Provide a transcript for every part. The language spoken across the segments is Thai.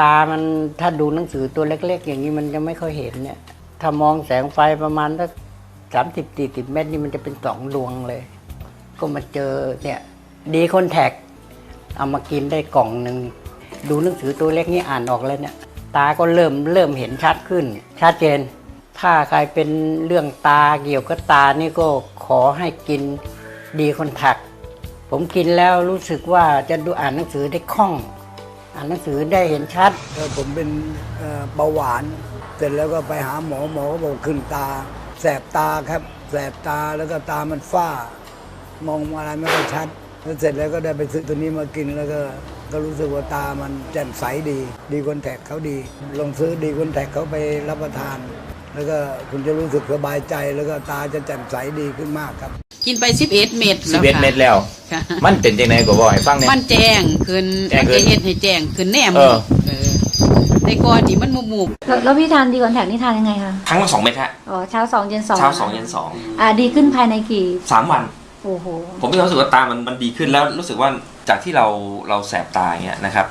ตามันถ้าดูหนังสือตัวเล็ก ๆ อย่างนี้มันจะไม่ค่อยเห็นเนี่ย ถ้ามองแสงไฟประมาณสักสามสิบสี่สิบเมตรนี่มันจะเป็นสองดวงเลย ก็มาเจอเนี่ย ดีคอนแทคเอามากินได้กล่องหนึ่งดูหนังสือตัวเล็กนี่อ่านออกแล้วเนี่ย ตาก็เริ่มเริ่มเห็นชัดขึ้น ชัดเจน ถ้าใครเป็นเรื่องตาเกี่ยวกับตานี่ก็ขอให้กินดีคอนแทคผมกินแล้วรู้สึกว่าจะดูอ่านหนังสือได้คล่อง อ่านหนังสือได้เห็นชัดผมเป็นเอ่อเบาหวาน เสร็จแล้วก็ไปหาหมอหมอก็บอกขึ้นตา แสบตาครับ แสบตาแล้วก็ตามันฝ้า มองอะไรไม่ค่อยชัดแล้วเสร็จแล้วก็ได้ไปซื้อตัวนี้มากินแล้วก็ก็รู้สึกว่าตามันแจ่มใสดี ดีคอนแทคเขาดี ลองซื้อดีคอนแทคเขาไปรับประทาน แล้วก็คุณจะรู้สึกสบายใจแล้วก็ตาจะแจ่มใสดีขึ้นมากครับ กินไปสิบเอ็ดเม็ดสิบเอ็ดเม็ดแล้ว ค่ะมันเป็นยังไงก็บอกให้ฟังเนี่ย มันแจ้งขึ้นแจ้งขึ้นมันจะเฮ็ดให้แจ้งขึ้นแน่หมเออเออแต่ก่อนนี่มันมุมุกแล้วแล้วพี่ทานดีคอนแทคนี่ทานยังไงคะ ครั้งละสองเม็ดฮะอ๋อเช้าสองเย็นสองเช้าสองเย็นสองอ่าดีขึ้นภายในกี่ สามวัน โอ้โห ผมมีความรู้สึกว่าตามันมันดีขึ้นแล้วรู้สึกว่าจากที่เราเราแสบตาอย่างเงี้ยนะครับ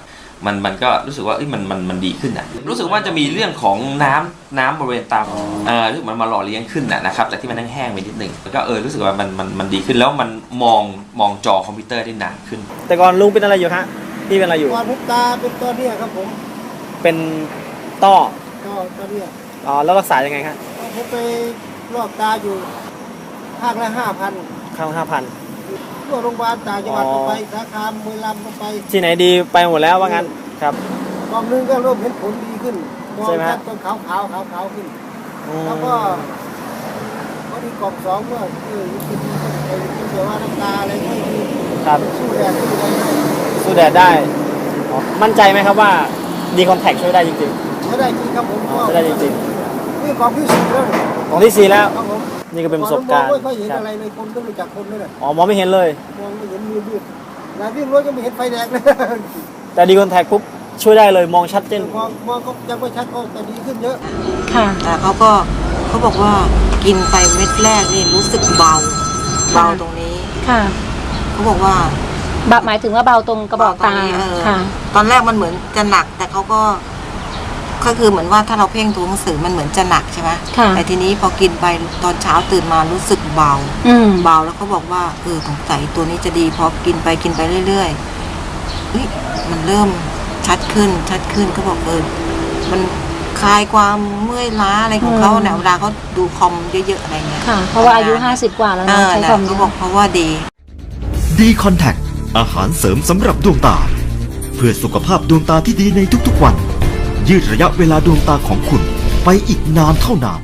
มันมันก็รู้สึกว่าเอ้ยมันมันมันดีขึ้นอะรู้สึกว่าจะมีเรื่องของน้ำน้ำบริเวณตาเอ่อรู้สึกมันมาหล่อเลี้ยงขึ้นน่ะนะครับจากที่มันแห้งๆไปนิดหนึ่งแล้วก็เออรู้สึกว่ามันมันมันดีขึ้นแล้วมันมองมองจอคอมพิวเตอร์ได้นานขึ้น แต่ก่อนลุงเป็นอะไรอยู่ฮะพี่เป็นอะไรอยู่ก่อนผมตาเป็นตัวเนี้ยครับผมเป็นต้อก็ตัวเนี้ยอ๋อแล้วรักษายังไงครับผมไปลอกตาอยู่ ภาคละห้าพันข้างห้าพัน ทั่วโรงพยาบาลต่างจังหวัดอ๋อก็ไปสาขาบุรีรัมย์ก็ไปที่ไหนดีไปหมดแล้วว่างั้นครับกล่องหนึงก็เริ่มเห็นผลดีขึ้นมองใช่ไหมชัฮะดต้นขาวขาวขาวขาวๆขึ้นอืมแล้วก็พอดีกล่องสองเมื่อเออกินไอ้กินเดี๋ยวว่าน้ำตาอะไรไม่ดีครับสู้แดดสู้อะไรได้สู้แดดได้อ๋อมั่นใจไหมครับว่าดีคอนแทคช่วยได้จริงใช้ได้จริงครับผมอ๋อใช้ได้จริงนี่กล่องที่สี่แล้วเนี่ยๆของที่สี่แล้วครับผม นี่ก็เป็นประสบการณ์มองไม่ค่อยเห็นครับอะไรเลยคนก็รู้จักคนด้วยนะอ๋อมองไม่เห็นเลยมองไม่เห็นมือมืดแล้ววิ่งรถก็ไม่เห็นไฟแดงเลยแต่ดีคอนแทคปุ๊บช่วยได้เลยมองชัดเจนมองมองก็ยังไม่ชัดก็แต่ดีขึ้นเยอะ ค่ะ แต่เขาก็เขาบอกว่ากินไปเม็ดแรกนี่รู้สึกเบาเบาตรงนี้ค่ะเขาบอกว่าบะหมายถึงว่าเบาตรงกระบอกตาเบรงนี้เออค่ะ ตอนแรกมันเหมือนจะหนักแต่เขาก็ ก็คือเหมือนว่าถ้าเราเพ่งตัวหนังสือมันเหมือนจะหนักใช่ไหมค่ะแต่ทีนี้พอกินไปตอนเช้าตื่นมารู้สึกเบาอืมเบาแล้วเขาบอกว่าเออสงสัยตัวนี้จะดีพอกินไปกินไปเรื่อยๆเฮ้ยมันเริ่มชัดขึ้นชัดขึ้นเขาบอกเออมันคลายความเมื่อยล้าอะไรของเขาอืมเนี่ยเวลาเขาดูคอมเยอะๆอะไรเงี้ยค่ะ เพราะว่าอายุ 50 กว่าแล้วเอนะอใช้นะคอมเขาเยบอกอะเพราะว่าดี ดีคอนแทคอาหารเสริมสำหรับดวงตา เพื่อสุขภาพดวงตาที่ดีในทุกๆวัน ยืดระยะเวลาดวงตาของคุณไปอีกนานเท่านาน